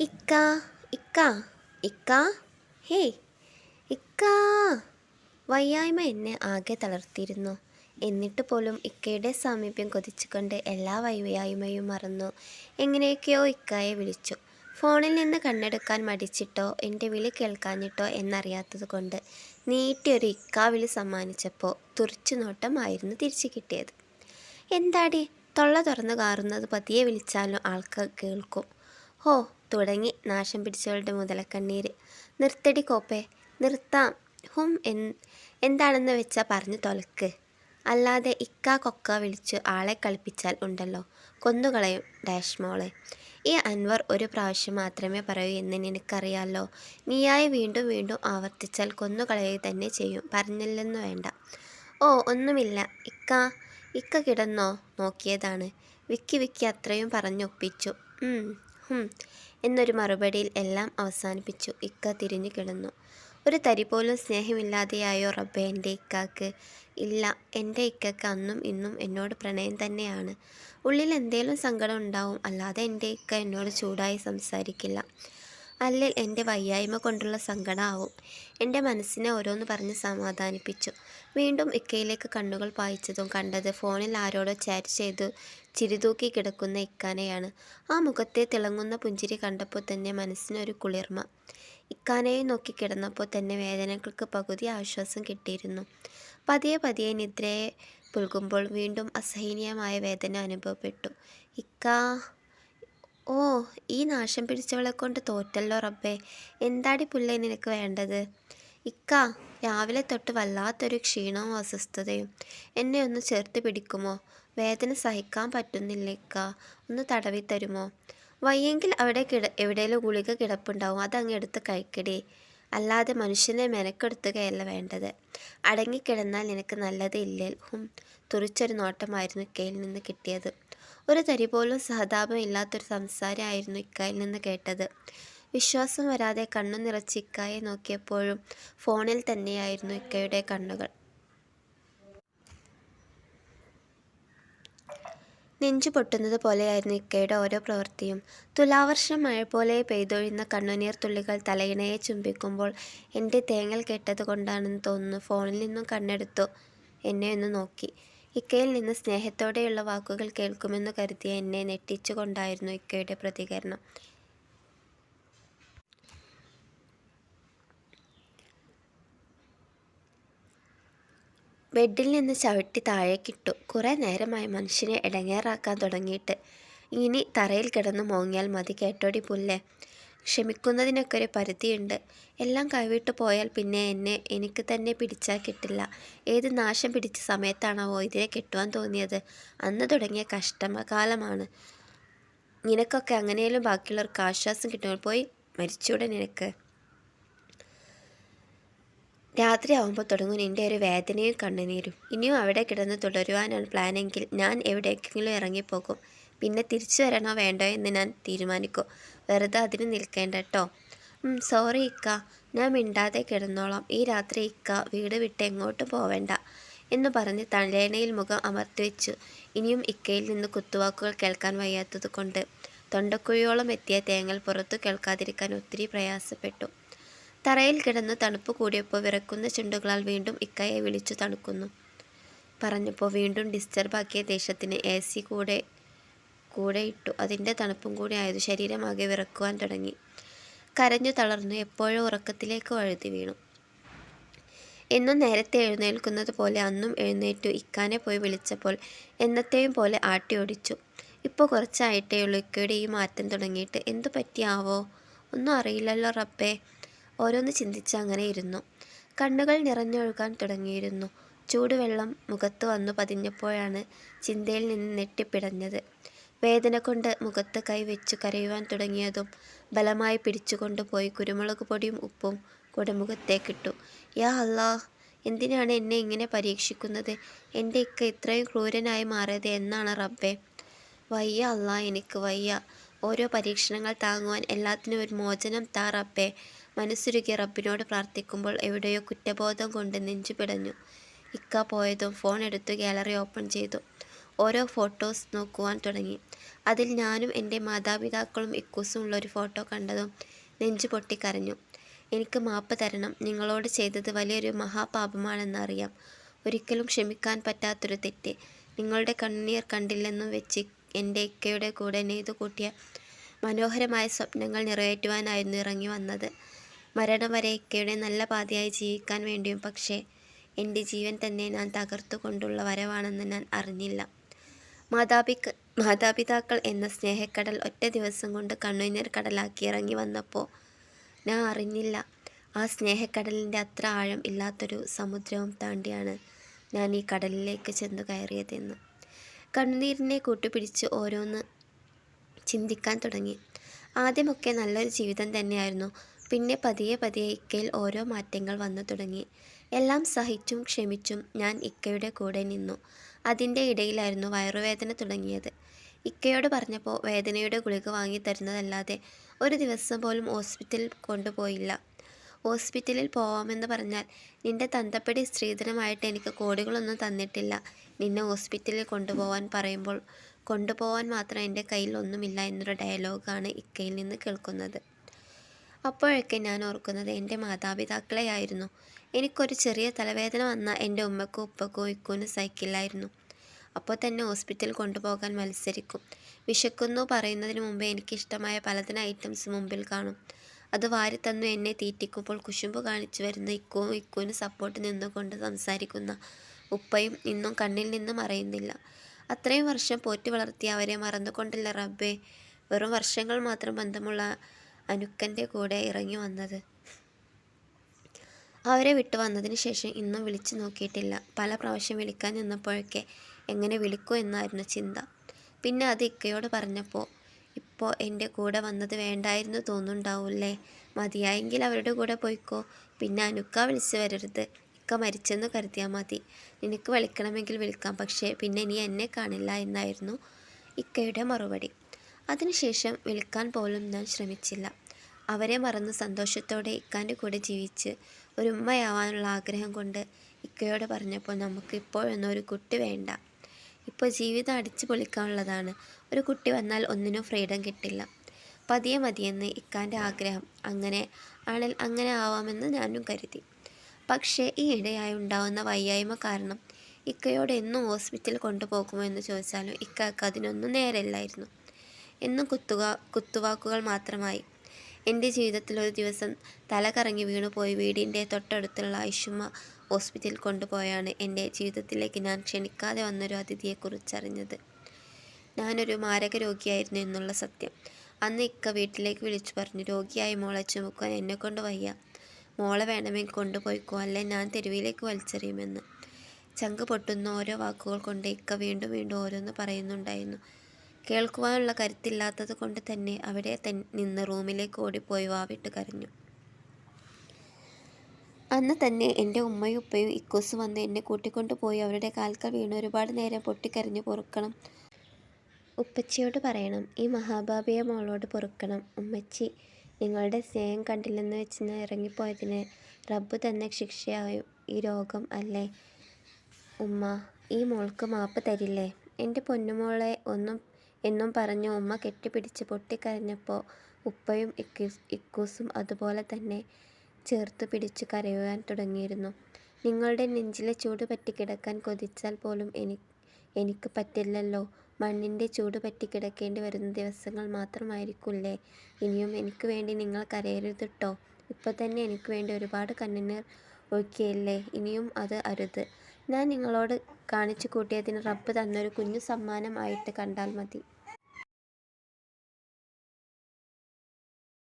ഇക്ക ഇക്ക ഇക്ക ഹേ ഇക്ക. വയ്യായ്മ എന്നെ ആകെ തളർത്തിയിരുന്നു. എന്നിട്ട് പോലും ഇക്കയുടെ സാമീപ്യം കൊതിച്ചുകൊണ്ട് എല്ലാ വയ്യായ്മയും മറന്നു. എങ്ങനെയൊക്കെയോ ഇക്കായെ വിളിച്ചു. ഫോണിൽ നിന്ന് കണ്ണെടുക്കാൻ മടിച്ചിട്ടോ എന്റെ വിളി കേൾക്കാഞ്ഞിട്ടോ എന്നറിയാത്തത് കൊണ്ട് നീട്ടിയൊരു ഇക്കാ വിളി സമ്മാനിച്ചപ്പോൾ തുറച്ചു നോട്ടമായിരുന്നു തിരിച്ചു കിട്ടിയത്. എന്താടി തൊള്ള തുറന്നു കാറുന്നത് പതിയെ വിളിച്ചാലും ആൾക്ക് കേൾക്കും. ഹോ തുടങ്ങി. നാശം പിടിച്ചവളുടെ മുതലക്കണ്ണീര്. നിർത്തടി കോപ്പേ നിർത്താം. ഹും എൻ എന്താണെന്ന് വെച്ചാൽ പറഞ്ഞു തൊലക്ക്. അല്ലാതെ ഇക്ക കൊക്ക വിളിച്ച് ആളെ കളിപ്പിച്ചാൽ ഉണ്ടല്ലോ. കൊന്നുകളയും ഡാഷ് മോളെ. ഈ അൻവർ ഒരു പ്രാവശ്യം മാത്രമേ പറയൂ എന്ന് നിനക്കറിയാമല്ലോ നീയായി വീണ്ടും വീണ്ടും ആവർത്തിച്ചാൽ കൊന്നുകളയുക തന്നെ ചെയ്യും. പറഞ്ഞില്ലെന്ന് വേണ്ട. ഓ ഒന്നുമില്ല. ഇക്ക ഇക്ക കിടന്നോ? നോക്കിയതാണ്. വിക്കി വിക്കി അത്രയും പറഞ്ഞൊപ്പിച്ചു. എന്നൊരു മറുപടിയിൽ എല്ലാം അവസാനിപ്പിച്ചു. ഇക്ക തിരിഞ്ഞു കിടന്നു. ഒരു തരി പോലും സ്നേഹമില്ലാതെയായോ റബ്ബെ എന്റെ ഇക്കാക്ക്? ഇല്ല എന്റെ ഇക്കക്ക് അന്നും ഇന്നും എന്നോട് പ്രണയം തന്നെയാണ്. ഉള്ളിൽ എന്തേലും സങ്കടം ഉണ്ടാവും. അല്ലാതെ എന്റെ ഇക്ക എന്നോട് ചൂടായി സംസാരിക്കില്ല. അല്ലിൽ എന്റെ വയ്യായ്മ കൊണ്ടുള്ള സങ്കടമാവും എന്റെ മനസ്സിനെ ഓരോന്ന് പറഞ്ഞ് സമാധാനിപ്പിച്ചു. വീണ്ടും ഇക്കയിലേക്ക് കണ്ണുകൾ പായിച്ചതും കണ്ടത് ഫോണിൽ ആരോടോ ചാറ്റ് ചെയ്തു ചിരിതൂക്കി കിടക്കുന്ന ഇക്കാനയാണ്. ആ മുഖത്തെ തിളങ്ങുന്ന പുഞ്ചിരി കണ്ടപ്പോൾ തന്നെ മനസ്സിനൊരു കുളിർമ. ഇക്കാനയെ നോക്കി കിടന്നപ്പോൾ തന്നെ വേദനകൾക്ക് പകുതി ആശ്വാസം കിട്ടിയിരുന്നു. പതിയെ പതിയെ നിദ്രയെ പുൽകുമ്പോൾ വീണ്ടും അസഹനീയമായ വേദന അനുഭവപ്പെട്ടു. ഇക്കാ ഓ ഈ നാശം പിടിച്ചവളെ കൊണ്ട് തോറ്റല്ലോ റബ്ബേ. എന്താടി പുല്ലേ നിനക്ക് വേണ്ടത്? ഇക്ക രാവിലെ തൊട്ട് വല്ലാത്തൊരു ക്ഷീണവും അസ്വസ്ഥതയും. എന്നെ ഒന്ന് ചേർത്ത് പിടിക്കുമോ? വേദന സഹിക്കാൻ പറ്റുന്നില്ല ഇക്ക. ഒന്ന് തടവി തരുമോ? വയ്യെങ്കിൽ അവിടെ കിട എവിടെയെങ്കിലും ഗുളിക കിടപ്പുണ്ടാവും. അതങ്ങ് എടുത്ത് കഴിക്കടി. അല്ലാതെ മനുഷ്യനെ മെനക്കെടുത്തുകയല്ല വേണ്ടത്. അടങ്ങിക്കിടന്നാൽ നിനക്ക് നല്ലത് ഇല്ലേ ഹും തുറിച്ചൊരു നോട്ടമായിരുന്നു കയ്യിൽ നിന്ന് കിട്ടിയത്. ഒരു തരി പോലും സഹതാപം ഇല്ലാത്തൊരു സംസാരമായിരുന്നു ഇക്കായിൽ നിന്ന് കേട്ടത്. വിശ്വാസം വരാതെ കണ്ണു നിറച്ച് ഇക്കായെ നോക്കിയപ്പോഴും ഫോണിൽ തന്നെയായിരുന്നു ഇക്കയുടെ കണ്ണുകൾ. നെഞ്ചു പൊട്ടുന്നത് പോലെയായിരുന്നു ഇക്കയുടെ ഓരോ പ്രവൃത്തിയും. തുലാവർഷം മഴ പോലെ പെയ്തൊഴിയുന്ന കണ്ണുനീർ തുള്ളികൾ തലയിണയെ ചുംബിക്കുമ്പോൾ എന്റെ തേങ്ങൽ കെട്ടത് കൊണ്ടാണെന്ന് തോന്നുന്നു ഫോണിൽ നിന്നും കണ്ണെടുത്തു. എന്നെ ഒന്ന് നോക്കി. ഇക്കയിൽ നിന്ന് സ്നേഹത്തോടെയുള്ള വാക്കുകൾ കേൾക്കുമെന്ന് കരുതിയ എന്നെ നെട്ടിച്ചുകൊണ്ടായിരുന്നു ഇക്കയുടെ പ്രതികരണം. ബെഡിൽ നിന്ന് ചവിട്ടി താഴേക്കിട്ടു. കുറേ നേരമായി മനുഷ്യനെ ഇടങ്ങേറാക്കാൻ തുടങ്ങിയിട്ട്. ഇനി തറയിൽ കിടന്ന് മോങ്ങിയാൽ മതി കേട്ടോടി പുല്ലേ. ക്ഷമിക്കുന്നതിനൊക്കെ പരിധിയുണ്ട്. എല്ലാം കൈവിട്ട് പോയാൽ പിന്നെ എന്നെ എനിക്ക് തന്നെ പിടിച്ചാൽ കിട്ടില്ല. ഏത് നാശം പിടിച്ച സമയത്താണാവോ ഇതിനെ കിട്ടുവാൻ തോന്നിയത്. അന്ന് തുടങ്ങിയ കഷ്ടകാലമാണ്. നിനക്കൊക്കെ അങ്ങനെയും ബാക്കിയുള്ളവർക്ക് ആശ്വാസം കിട്ടുമ്പോൾ പോയി മരിച്ചൂടെ നിനക്ക്. രാത്രിയാവുമ്പോൾ തുടങ്ങും എന്റെ ഒരു വേദനയും കണ്ണുനീരും. ഇനിയും അവിടെ കിടന്ന് തുടരുവാനാണ് പ്ലാനെങ്കിൽ ഞാൻ എവിടേക്കെങ്കിലും ഇറങ്ങിപ്പോകും. പിന്നെ തിരിച്ചു വരണോ വേണ്ടോ എന്ന് ഞാൻ തീരുമാനിക്കും. വെറുതെ അതിന് നിൽക്കേണ്ട കേട്ടോ സോറി ഇക്ക. ഞാൻ മിണ്ടാതെ കിടന്നോളാം. ഈ രാത്രി ഇക്ക വീട് വിട്ട് എങ്ങോട്ടും പോവേണ്ട എന്ന് പറഞ്ഞ് തലേണയിൽ മുഖം അമർത്തി വെച്ചു. ഇനിയും ഇക്കയിൽ നിന്ന് കുത്തുവാക്കുകൾ കേൾക്കാൻ വയ്യാത്തത് കൊണ്ട് തൊണ്ടക്കുഴിയോളം എത്തിയ തേങ്ങൽ പുറത്തു കേൾക്കാതിരിക്കാൻ ഒത്തിരി പ്രയാസപ്പെട്ടു. തറയിൽ കിടന്ന് തണുപ്പ് കൂടിയപ്പോൾ വിറക്കുന്ന ചുണ്ടുകളാൽ വീണ്ടും ഇക്കയെ വിളിച്ചു തണുക്കുന്നു. പറഞ്ഞപ്പോൾ വീണ്ടും ഡിസ്റ്റർബാക്കിയ ദേശത്തിന് എ സി കൂടെ കൂടെ ഇട്ടു. അതിന്റെ തണുപ്പും കൂടി ആയത് ശരീരമാകെ വിറക്കുവാൻ തുടങ്ങി. കരഞ്ഞു തളർന്നു എപ്പോഴും ഉറക്കത്തിലേക്ക് വഴുതി വീണു. എന്നും നേരത്തെ എഴുന്നേൽക്കുന്നത് പോലെ അന്നും എഴുന്നേറ്റു. ഇക്കാനെ പോയി വിളിച്ചപ്പോൾ എന്നത്തെയും പോലെ ആട്ടി ഓടിച്ചു. ഇപ്പോൾ കുറച്ചായിട്ടേ ഉള്ളൂ. ഇക്കയുടെ ഈ മാറ്റം തുടങ്ങിയിട്ട്. എന്തു പറ്റിയാവോ? ഒന്നും അറിയില്ലല്ലോ റബ്ബേ. ഓരോന്ന് ചിന്തിച്ച് അങ്ങനെ ഇരുന്നു. കണ്ണുകൾ നിറഞ്ഞൊഴുകാൻ തുടങ്ങിയിരുന്നു. ചൂടുവെള്ളം മുഖത്ത് വന്നു പതിഞ്ഞപ്പോഴാണ് ചിന്തയിൽ നിന്ന് നെട്ടിപ്പിടഞ്ഞത്. വേദന കൊണ്ട് മുഖത്ത് വെച്ച് കരയുവാൻ തുടങ്ങിയതും ബലമായി പിടിച്ചുകൊണ്ടുപോയി കുരുമുളക് പൊടിയും ഉപ്പും കൂടെ മുഖത്തേക്കിട്ടു യാ അല്ലാ എന്തിനാണ് എന്നെ ഇങ്ങനെ പരീക്ഷിക്കുന്നത്? എന്റെ ഇക്ക ഇത്രയും ക്രൂരനായി മാറിയത് എന്നാണ് റബ്ബെ. വയ്യ അല്ല എനിക്ക് വയ്യ. ഓരോ പരീക്ഷണങ്ങൾ താങ്ങുവാൻ എല്ലാത്തിനും ഒരു മോചനം താ റബ്ബെ. മനസ്സുരുകി റബ്ബിനോട് പ്രാർത്ഥിക്കുമ്പോൾ എവിടെയോ കുറ്റബോധം കൊണ്ട് നെഞ്ചു പിടഞ്ഞു. ഇക്ക പോയതും ഫോൺ എടുത്തു ഗാലറി ഓപ്പൺ ചെയ്തു. ഓരോ ഫോട്ടോസ് നോക്കുവാൻ തുടങ്ങി. അതിൽ ഞാനും എന്റെ മാതാപിതാക്കളും ഇക്കൂസും ഉള്ള ഒരു ഫോട്ടോ കണ്ടതും നെഞ്ചു പൊട്ടിക്കരഞ്ഞു. എനിക്ക് മാപ്പ് തരണം. നിങ്ങളോട് ചെയ്തത് വലിയൊരു മഹാപാപമാണെന്നറിയാം. ഒരിക്കലും ക്ഷമിക്കാൻ പറ്റാത്തൊരു തെറ്റ്. നിങ്ങളുടെ കണ്ണീർ കണ്ടില്ലെന്നും വെച്ച് എന്റെ ഇക്കയുടെ കൂടെ നെയ്തു കൂട്ടിയ മനോഹരമായ സ്വപ്നങ്ങൾ നിറവേറ്റുവാനായിരുന്നു ഇറങ്ങി വന്നത്. മരണം വരെ ഇക്കയുടെ നല്ല പാതയായി ജീവിക്കാൻ വേണ്ടിയും പക്ഷേ എന്റെ ജീവൻ തന്നെ ഞാൻ തകർത്തുകൊണ്ടുള്ള വരവാണെന്ന് ഞാൻ അറിഞ്ഞില്ല. മാതാപിക മാതാപിതാക്കൾ എന്ന സ്നേഹക്കടൽ ഒറ്റ ദിവസം കൊണ്ട് കണ്ണുനീർ കടലാക്കി ഇറങ്ങി വന്നപ്പോൾ ഞാൻ അറിഞ്ഞില്ല. ആ സ്നേഹക്കടലിന്റെ അത്ര ആഴം ഇല്ലാത്തൊരു സമുദ്രവും താണ്ടിയാണ് ഞാൻ ഈ കടലിലേക്ക് ചെന്നു കയറിയതെന്ന്. കണ്ണുനീരിനെ കൂട്ടുപിടിച്ച് ഓരോന്ന് ചിന്തിക്കാൻ തുടങ്ങി. ആദ്യമൊക്കെ നല്ലൊരു ജീവിതം തന്നെയായിരുന്നു. പിന്നെ പതിയെ പതിയെ ഇക്കയിൽ ഓരോ മാറ്റങ്ങൾ വന്നു തുടങ്ങി. എല്ലാം സഹിച്ചും ക്ഷമിച്ചും ഞാൻ ഇക്കയുടെ കൂടെ നിന്നു. അതിന്റെ ഇടയിലായിരുന്നു വയറുവേദന തുടങ്ങിയത്. ഇക്കയോട് പറഞ്ഞപ്പോൾ വേദനയുടെ ഗുളിക വാങ്ങി തരുന്നതല്ലാതെ ഒരു ദിവസം പോലും ഹോസ്പിറ്റലിൽ കൊണ്ടുപോയില്ല. ഹോസ്പിറ്റലിൽ പോവാമെന്ന് പറഞ്ഞാൽ നിന്റെ തന്തപ്പടി സ്ത്രീധനമായിട്ട് എനിക്ക് കോടികളൊന്നും തന്നിട്ടില്ല. നിന്നെ ഹോസ്പിറ്റലിൽ കൊണ്ടുപോകാൻ പറയുമ്പോൾ കൊണ്ടുപോകാൻ മാത്രം എന്റെ കയ്യിൽ ഒന്നുമില്ല എന്നൊരു ഡയലോഗാണ് ഇക്കയിൽ നിന്ന് കേൾക്കുന്നത്. അപ്പോഴൊക്കെ ഞാൻ ഓർക്കുന്നത് എന്റെ മാതാപിതാക്കളെയായിരുന്നു. എനിക്കൊരു ചെറിയ തലവേദന വന്ന എന്റെ ഉമ്മക്കോ ഉപ്പക്കോ ഇക്കൂനും സഹിക്കില്ലായിരുന്നു അപ്പോൾ തന്നെ ഹോസ്പിറ്റലിൽ കൊണ്ടുപോകാൻ മത്സരിക്കും. വിശക്കുന്നു പറയുന്നതിന് മുമ്പേ എനിക്കിഷ്ടമായ പലതരം ഐറ്റംസ് മുമ്പിൽ കാണും. അത് വാരി തന്നു എന്നെ തീറ്റിക്കുമ്പോൾ കുശുമ്പ് കാണിച്ചു വരുന്ന ഇക്കോ ഇക്കുവിന് സപ്പോർട്ട് നിന്നുകൊണ്ട് സംസാരിക്കുന്ന ഉപ്പയും ഇന്നും കണ്ണിൽ നിന്നും മറയുന്നില്ല അത്രയും വർഷം പോറ്റി വളർത്തി അവരെ മറന്നുകൊണ്ടില്ല റബ്ബേ വെറും വർഷങ്ങൾ മാത്രം ബന്ധമുള്ള അനുക്കന്റെ കൂടെ ഇറങ്ങി വന്നത്. അവരെ വിട്ടു വന്നതിന് ശേഷം ഇന്നും വിളിച്ചു നോക്കിയിട്ടില്ല. പല പ്രാവശ്യം വിളിക്കാൻ നിന്നപ്പോഴൊക്കെ എങ്ങനെ വിളിക്കൂ എന്നായിരുന്നു ചിന്ത. പിന്നെ അത് ഇക്കയോട് പറഞ്ഞപ്പോൾ ഇപ്പോൾ എന്റെ കൂടെ വന്നത് വേണ്ടായിരുന്നു തോന്നുന്നുണ്ടാവൂല്ലേ? മതിയായെങ്കിൽ അവരുടെ കൂടെ പോയിക്കോ. പിന്നെ അനുക്ക വിളിച്ചു വരരുത്. ഇക്ക മരിച്ചെന്ന് കരുതിയാൽ മതി. നിനക്ക് വിളിക്കണമെങ്കിൽ വിളിക്കാം. പക്ഷേ പിന്നെ നീ എന്നെ കാണില്ല എന്നായിരുന്നു ഇക്കയുടെ മറുപടി. അതിനുശേഷം വിളിക്കാൻ പോലും ഞാൻ ശ്രമിച്ചില്ല. അവരെ മറന്ന് സന്തോഷത്തോടെ ഇക്കാന്റെ കൂടെ ജീവിച്ച് ഒരു ഉമ്മയാവാനുള്ള ആഗ്രഹം കൊണ്ട് ഇക്കയോട് പറഞ്ഞപ്പോൾ നമുക്ക് ഇപ്പോഴൊന്നും ഒരു കുട്ടി വേണ്ട. ഇപ്പോൾ ജീവിതം അടിച്ചു പൊളിക്കാനുള്ളതാണ്. ഒരു കുട്ടി വന്നാൽ ഒന്നിനും ഫ്രീഡം കിട്ടില്ല. പതിയെ മതിയെന്ന് ഇക്കാന്റെ ആഗ്രഹം അങ്ങനെ ആണിൽ അങ്ങനെ ആവാമെന്ന് ഞാനും കരുതി. പക്ഷേ ഈ ഇടയായി ഉണ്ടാവുന്ന വയ്യായ്മ കാരണം ഇക്കയോട് എന്നും ഹോസ്പിറ്റലിൽ കൊണ്ടുപോകുമോ എന്ന് ചോദിച്ചാലും ഇക്കക്ക് അതിനൊന്നും നേരമില്ലായിരുന്നു. എന്നും കുത്തുക കുത്തുവാക്കുകൾ മാത്രമായി. എന്റെ ജീവിതത്തിൽ ഒരു ദിവസം തലകറങ്ങി വീണുപോയി വീടിന്റെ തൊട്ടടുത്തുള്ള ഐഷുമ്മ ഹോസ്പിറ്റലിൽ കൊണ്ടുപോയാണ് എന്റെ ജീവിതത്തിലേക്ക് ഞാൻ ക്ഷണിക്കാതെ വന്നൊരു അതിഥിയെക്കുറിച്ചറിഞ്ഞത്. ഞാനൊരു മാരക രോഗിയായിരുന്നു എന്നുള്ള സത്യം. അന്ന് ഇക്ക വീട്ടിലേക്ക് വിളിച്ചു പറഞ്ഞു രോഗിയായി മോളെ ചുമക്കാൻ എന്നെക്കൊണ്ട് വയ്യ. മോളെ വേണമെങ്കിൽ കൊണ്ടുപോയിക്കോ അല്ലെ ഞാൻ തെരുവിലേക്ക് വലിച്ചെറിയുമെന്ന്. ചങ്ക് പൊട്ടുന്ന ഓരോ വാക്കുകൾ കൊണ്ട് ഇക്ക വീണ്ടും വീണ്ടും ഓരോന്ന് പറയുന്നുണ്ടായിരുന്നു. കേൾക്കുവാനുള്ള കരുത്തില്ലാത്തത് കൊണ്ട് തന്നെ അവിടെ നിന്ന് റൂമിലേക്ക് ഓടിപ്പോയി വാവിട്ട് കരഞ്ഞു. അന്ന് തന്നെ എന്റെ ഉമ്മയും ഉപ്പയും ഇക്കോസ് വന്ന് എന്നെ കൂട്ടിക്കൊണ്ടുപോയി അവരുടെ കാൽക്കൽ വീണ് ഒരുപാട് നേരം പൊട്ടിക്കരഞ്ഞു പൊറുക്കണം. ഉപ്പച്ചിയോട് പറയണം ഈ മഹാബാബിയെ മോളോട് പൊറുക്കണം. ഉമ്മച്ചി നിങ്ങളുടെ സ്നേഹം കണ്ടില്ലെന്ന് വെച്ച് ഇറങ്ങിപ്പോയതിന് റബ്ബ് തന്നെ ശിക്ഷയായും ഈ രോഗം അല്ലേ? ഉമ്മ ഈ മോൾക്ക് മാപ്പ് തരില്ലേ? എന്റെ പൊന്നുമോളെ ഒന്നും എന്നും പറഞ്ഞ് ഉമ്മ കെട്ടിപ്പിടിച്ച് പൊട്ടിക്കരഞ്ഞപ്പോൾ ഉപ്പയും ഇക്കീസ് അതുപോലെ തന്നെ ചേർത്ത് പിടിച്ച് കരയുവാൻ തുടങ്ങിയിരുന്നു. നിങ്ങളുടെ നെഞ്ചിലെ ചൂട് പറ്റിക്കിടക്കാൻ കൊതിച്ചാൽ പോലും എനി എനിക്ക് പറ്റില്ലല്ലോ. മണ്ണിന്റെ ചൂട് പറ്റിക്കിടക്കേണ്ടി വരുന്ന ദിവസങ്ങൾ മാത്രമായിരിക്കില്ലേ? ഇനിയും എനിക്ക് വേണ്ടി നിങ്ങൾ കരയരുത് കേട്ടോ ഇപ്പോൾ തന്നെ എനിക്ക് വേണ്ടി ഒരുപാട് കണ്ണുനീർ ഒഴുക്കിയല്ലേ? ഇനിയും അത് അരുത്. ഞാൻ നിങ്ങളോട് കാണിച്ചു കൂട്ടിയതിന് റബ്ബ് തന്നൊരു കുഞ്ഞു സമ്മാനമായിട്ട് കണ്ടാൽ മതി.